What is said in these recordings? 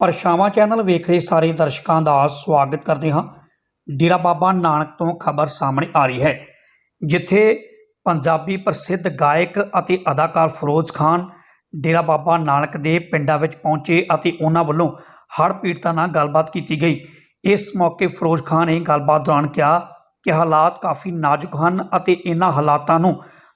ਪਰਛਾਵਾਂ ਚੈਨਲ ਵੇਖ ਰਹੇ ਸਾਰੇ ਦਰਸ਼ਕਾਂ ਦਾ ਸਵਾਗਤ ਕਰਦੇ ਹਾਂ। ਡੇਰਾ ਬਾਬਾ ਨਾਨਕ ਤੋਂ ਖਬਰ ਸਾਹਮਣੇ ਆ ਰਹੀ ਹੈ, ਜਿੱਥੇ ਪੰਜਾਬੀ ਪ੍ਰਸਿੱਧ ਗਾਇਕ ਅਤੇ ਅਦਾਕਾਰ ਫਿਰੋਜ਼ ਖਾਨ ਡੇਰਾ ਬਾਬਾ ਨਾਨਕ ਦੇ ਪਿੰਡਾਂ ਵਿੱਚ ਪਹੁੰਚੇ ਅਤੇ ਉਹਨਾਂ ਵੱਲੋਂ ਹੜ੍ਹ ਪੀੜਤਾਂ ਨਾਲ ਗੱਲਬਾਤ ਕੀਤੀ ਗਈ। ਇਸ ਮੌਕੇ ਫਿਰੋਜ਼ ਖਾਨ ਨੇ ਗੱਲਬਾਤ ਦੌਰਾਨ ਕਿਹਾ ਕਿ ਹਾਲਾਤ ਕਾਫੀ ਨਾਜ਼ੁਕ ਹਨ ਅਤੇ ਇਹਨਾਂ ਹਾਲਾਤਾਂ ਨੂੰ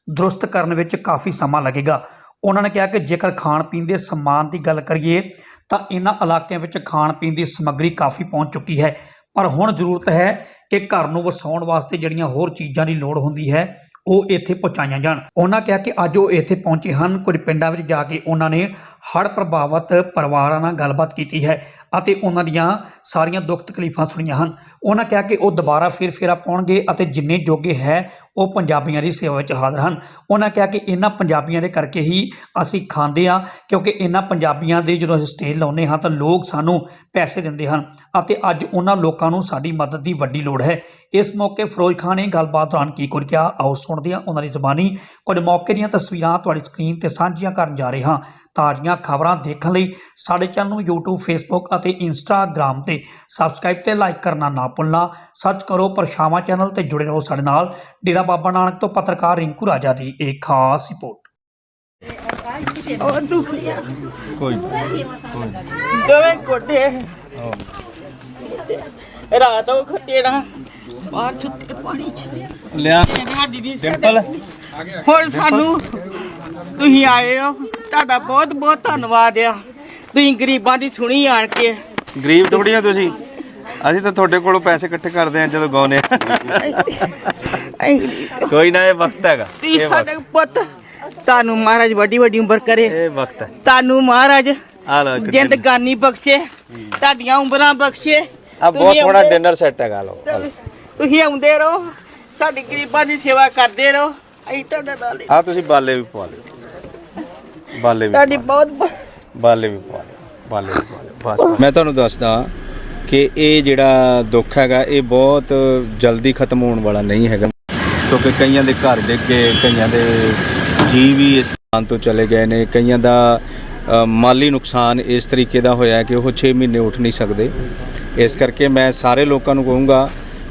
ਦਰੁਸਤ ਕਰਨ ਵਿੱਚ ਕਾਫੀ ਸਮਾਂ ਲੱਗੇਗਾ। ਉਹਨਾਂ ਨੇ ਕਿਹਾ ਕਿ ਜੇਕਰ ਖਾਣ ਪੀਣ ਦੇ ਸਮਾਨ ਦੀ ਗੱਲ ਕਰੀਏ, ਤਾਂ ਇਹਨਾਂ ਇਲਾਕਿਆਂ ਵਿੱਚ ਖਾਣ ਪੀਣ ਦੀ ਸਮੱਗਰੀ ਕਾਫੀ ਪਹੁੰਚ ਚੁੱਕੀ ਹੈ। ਪਰ ਹੁਣ ਜ਼ਰੂਰਤ ਹੈ ਕਿ ਘਰ ਨੂੰ ਵਸਾਉਣ ਵਾਸਤੇ ਜਿਹੜੀਆਂ ਹੋਰ ਚੀਜ਼ਾਂ ਦੀ ਲੋੜ ਹੁੰਦੀ ਹੈ ਉਹ ਇੱਥੇ ਪਹੁੰਚਾਈਆਂ ਜਾਣ। ਉਹਨਾਂ ਕਿਹਾ ਕਿ ਅੱਜ ਉਹ ਇੱਥੇ ਪਹੁੰਚੇ ਹਨ। ਕੁਝ ਪਿੰਡਾਂ ਵਿੱਚ ਜਾ ਕੇ ਉਹਨਾਂ ਨੇ ਹੜ੍ਹ ਪ੍ਰਭਾਵਿਤ ਪਰਿਵਾਰਾਂ ਨਾਲ ਗੱਲਬਾਤ ਕੀਤੀ ਹੈ ਅਤੇ ਉਹਨਾਂ ਦੀਆਂ ਸਾਰੀਆਂ ਦੁੱਖ ਤਕਲੀਫਾਂ ਸੁਣੀਆਂ ਹਨ। ਉਹਨਾਂ ਕਿਹਾ ਕਿ ਉਹ ਦੁਬਾਰਾ ਫਿਰ ਫੇਰਾ ਪਾਉਣਗੇ ਅਤੇ ਜਿੰਨੇ ਜੋਗੇ ਹੈ, ਉਹ ਪੰਜਾਬੀਆਂ ਦੀ ਸੇਵਾ ਵਿੱਚ ਹਾਜ਼ਰ ਹਨ। ਉਹਨਾਂ ਕਿਹਾ ਕਿ ਇਹਨਾਂ ਪੰਜਾਬੀਆਂ ਦੇ ਕਰਕੇ ਹੀ ਅਸੀਂ ਖਾਂਦੇ ਆ ਕਿਉਂਕਿ ਇਹਨਾਂ ਪੰਜਾਬੀਆਂ ਦੇ ਜਦੋਂ ਅਸੀਂ ਸਟੇਜ ਲਾਉਂਦੇ ਹਾਂ ਤਾਂ ਲੋਕ ਸਾਨੂੰ ਪੈਸੇ ਦਿੰਦੇ ਹਨ ਅਤੇ ਅੱਜ ਉਹਨਾਂ ਲੋਕਾਂ ਨੂੰ ਸਾਡੀ ਮਦਦ ਦੀ ਵੱਡੀ ਲੋੜ ਹੈ। ਇਸ ਮੌਕੇ ਫਿਰੋਜ਼ ਖਾਨ ਨੇ ਗੱਲਬਾਤ ਦੌਰਾਨ ਕੀ ਕੁਝ ਕਿਹਾ? ਆਓ ਸੁਣ। ਸੁਣਦੇ ਹਾਂ ਉਹਨਾਂ ਦੀ ਜ਼ੁਬਾਨੀ ਕੁਝ ਮੌਕੇ ਦੀਆਂ ਤਸਵੀਰਾਂ ਤੁਹਾਡੀ ਸਕਰੀਨ ਤੇ ਸਾਂਝੀਆਂ ਕਰਨ ਜਾ ਰਹੇ ਹਾਂ। ਤਾਜ਼ੀਆਂ ਖਬਰਾਂ ਦੇਖਣ ਲਈ ਸਾਡੇ ਚੈਨਲ ਨੂੰ YouTube, Facebook ਅਤੇ Instagram ਤੇ ਸਬਸਕ੍ਰਾਈਬ ਤੇ ਲਾਈਕ ਕਰਨਾ ਨਾ ਭੁੱਲਣਾ। ਸਰਚ ਕਰੋ ਪਰਛਾਵਾਂ ਚੈਨਲ ਤੇ ਜੁੜੇ ਰਹੋ ਸਾਡੇ ਨਾਲ। ਡੇਰਾ ਬਾਬਾ ਨਾਨਕ ਤੋਂ ਪੱਤਰਕਾਰ ਰਿੰਕੂ ਰਾਜਾ ਦੀ ਇੱਕ ਖਾਸ ਰਿਪੋਰਟ। ਕੋਈ ਦੋਵੇਂ ਕੋਡੇ ਰਾਤ ਉਹ ਖਤੇੜਾ ਬਾਹਰ ਛੁੱਟੇ ਪਾਣੀ ਚ। ਲਿਆ। ਡਿੰਪਲ ਹੁਣ ਸਾਨੂੰ ਤੁਸੀਂ ਆਏ ਹੋ। ਤੁਹਾਡਾ ਬਹੁਤ ਬਹੁਤ ਧੰਨਵਾਦ ਆ। ਤੁਸੀਂ ਗਰੀਬਾਂ ਦੀ ਸੁਣੀ ਆਣ ਕੇ। ਗਰੀਬ ਥੋੜੀ ਆ ਤੁਸੀਂ। ਅਸੀਂ ਤਾਂ ਤੁਹਾਡੇ ਕੋਲੋਂ ਪੈਸੇ ਇਕੱਠੇ ਕਰਦੇ ਆ ਜਦੋਂ ਗਾਉਨੇ ਆ। ਕੋਈ ਨਾ ਇਹ ਵਕਤ ਹੈਗਾ। ਤੁਸੀਂ ਇਹ ਸਾਡੇ ਵਕਤ। ਪੁੱਤ ਤੁਹਾਨੂੰ ਮਹਾਰਾਜ ਵੱਡੀ ਵੱਡੀ ਉਮਰ ਕਰੇ। ਇਹ ਵਕਤ ਹੈ। ਤੁਹਾਨੂੰ ਮਹਾਰਾਜ ਆ ਲਓ ਇੱਕ ਜ਼ਿੰਦਗਾਨੀ ਬਖਸ਼ੇ। ਤੁਹਾਡੀਆਂ ਉਮਰਾਂ ਬਖਸ਼ੇ। ਆ ਬਹੁਤ ਤੁਸੀਂ ਆਉਂਦੇ- ਡਿਨਰ ਸੈੱਟ ਹੈਗਾ ਲਓ। ਤੁਸੀਂ ਆਉਂਦੇ ਰਹੋ। ਸਾਡੀ ਗਰੀਬਾਂ ਦੀ ਸੇਵਾ ਕਰਦੇ ਰਹੋ। ਅਸੀਂ ਤੁਹਾਡਾ ਨਾਲ ਹੀ- ਆ ਤੁਸੀਂ ਬਾਲੇ ਵੀ ਪਵਾ ਲਿਓ। ਬਾਲੇ ਵੀ ਤੁਹਾਡੀ ਬਹੁਤ। ਬਾਲੇ ਵੀ ਪਵਾ ਲਿਓ। ਬਾਲੇ ਵੀ ਪਵਾ ਲਿਓ। ਬਸ। ਮੈਂ ਤੁਹਾਨੂੰ ਦੱਸਦਾ ਕਿ ਇਹ ਜਿਹੜਾ ਦੁੱਖ ਹੈਗਾ ਇਹ ਬਹੁਤ ਜਲਦੀ ਖਤਮ ਹੋਣ ਵਾਲਾ ਨਹੀਂ ਹੈਗਾ। ਕਿਉਂਕਿ ਕਈਆਂ ਦੇ ਘਰ ਡਿੱਗ ਗਏ ਕਈਆਂ ਦੇ ਜੀਵ ਵੀ ਇਸ ਸਥਾਨ ਤੋਂ ਚਲੇ ਗਏ ਨੇ। ਕਈਆਂ ਦਾ ਅ, ਮਾਲੀ ਨੁਕਸਾਨ ਇਸ ਤਰੀਕੇ ਦਾ ਹੋਇਆ ਕਿ ਉਹ 6 ਮਹੀਨੇ ਉੱਠ ਨਹੀਂ ਸਕਦੇ। ਇਸ ਕਰਕੇ ਮੈਂ ਸਾਰੇ ਲੋਕਾਂ ਨੂੰ ਕਹੂੰਗਾ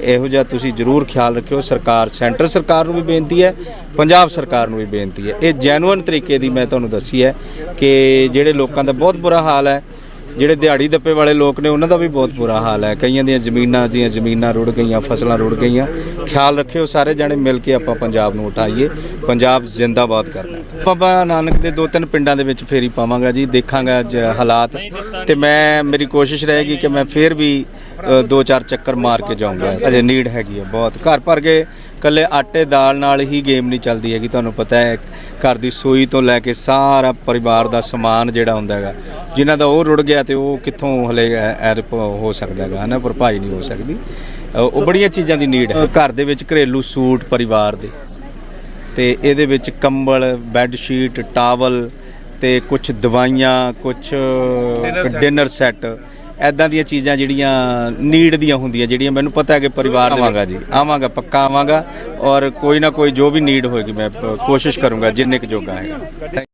ਇਹੋ ਜਿਹਾ ਤੁਸੀਂ ਜ਼ਰੂਰ ਖਿਆਲ ਰੱਖਿਓ। ਸਰਕਾਰ, ਸੈਂਟਰ ਸਰਕਾਰ ਨੂੰ ਵੀ ਬੇਨਤੀ ਹੈ, ਪੰਜਾਬ ਸਰਕਾਰ ਨੂੰ ਵੀ ਬੇਨਤੀ ਹੈ। ਇਹ ਜੈਨੂਅਨ ਤਰੀਕੇ ਦੀ ਮੈਂ ਤੁਹਾਨੂੰ ਦੱਸੀ ਹੈ ਕਿ ਜਿਹੜੇ ਲੋਕਾਂ ਦਾ ਬਹੁਤ ਬੁਰਾ ਹਾਲ ਹੈ, ਜਿਹੜੇ ਦਿਹਾੜੀ ਦੱਪੇ ਵਾਲੇ ਲੋਕ ਨੇ, ਉਹਨਾਂ ਦਾ ਵੀ ਬਹੁਤ ਬੁਰਾ ਹਾਲ ਹੈ। ਕਈਆਂ ਦੀਆਂ ਜ਼ਮੀਨਾਂ ਦੀਆਂ ਜ਼ਮੀਨਾਂ ਰੁੜ ਗਈਆਂ, ਫਸਲਾਂ ਰੁੜ ਗਈਆਂ। ਖਿਆਲ ਰੱਖਿਓ ਸਾਰੇ ਜਣੇ ਮਿਲ ਕੇ ਆਪਾਂ ਪੰਜਾਬ ਨੂੰ ਉਠਾਈਏ। ਪੰਜਾਬ ਜ਼ਿੰਦਾਬਾਦ ਕਰਨਾ ਬਾਬਾ ਨਾਨਕ ਦੇ ਦੋ ਤਿੰਨ ਪਿੰਡਾਂ ਦੇ ਵਿੱਚ ਫੇਰੀ ਪਾਵਾਂਗਾ ਜੀ, ਦੇਖਾਂਗਾ ਜ- ਹਾਲਾਤ। ਤੇ ਮੈਂ, ਮੇਰੀ ਕੋਸ਼ਿਸ਼ ਰਹੇਗੀ ਕਿ ਮੈਂ ਫੇਰ ਵੀ ਦੋ ਚਾਰ ਚੱਕਰ ਮਾਰ ਕੇ ਜਾਊਂਗਾ। ਅਜੇ ਨੀਡ ਹੈਗੀ ਹੈ ਬਹੁਤ। ਘਰ ਭਰ ਕੇ ਕੱਲੇ ਆਟੇ ਦਾਲ ਨਾਲ ਹੀ ਗੇਮ ਨਹੀਂ ਚੱਲਦੀ ਹੈਗੀ ਤੁਹਾਨੂੰ ਪਤਾ ਹੈ। ਘਰ ਦੀ ਸੂਈ ਤੋਂ ਲੈ ਕੇ ਸਾਰਾ ਪਰਿਵਾਰ ਦਾ ਸਮਾਨ ਜਿਹੜਾ ਹੁੰਦਾ ਹੈਗਾ ਜਿਨ੍ਹਾਂ ਦਾ ਉਹ ਰੁੜ ਗਿਆ ਤੇ ਉਹ ਕਿੱਥੋਂ ਹਲੇ ਐਰ ਹੋ ਸਕਦਾ ਹੈਗਾ ਹਨਾ? ਭਰਪਾਈ ਨਹੀਂ ਹੋ ਸਕਦੀ। ਉਹ ਬੜੀਆਂ ਚੀਜ਼ਾਂ ਦੀ ਨੀਡ ਹੈ। ਘਰ ਦੇ ਵਿੱਚ ਘਰੇਲੂ ਸੂਟ ਪਰਿਵਾਰ ਦੇ। ਤੇ ਇਹਦੇ ਵਿੱਚ ਕੰਬਲ ਬੈੱਡ ਸ਼ੀਟ ਟਾਵਲ ਤੇ ਕੁਝ ਦਵਾਈਆਂ ਕੁਝ ਡਿਨਰ ਸੈੱਟ ਐਦਾਂ ਦੀਆਂ ਚੀਜ਼ਾਂ ਜਿਹੜੀਆਂ ਨੀਡ ਦੀਆਂ ਹੁੰਦੀਆਂ ਜਿਹੜੀਆਂ ਮੈਨੂੰ ਪਤਾ ਹੈ ਕਿ ਪਰਿਵਾਰ ਦੇ ਆਵਾਂਗਾ ਜੀ। ਆਵਾਂਗਾ ਪੱਕਾ ਆਵਾਂਗਾ ਔਰ ਕੋਈ ਨਾ ਕੋਈ ਜੋ ਵੀ ਨੀਡ ਹੋਏਗੀ ਮੈਂ ਕੋਸ਼ਿਸ਼ ਕਰੂੰਗਾ ਜਿੰਨੇ ਕੁ ਜੋਗਾ ਹੈ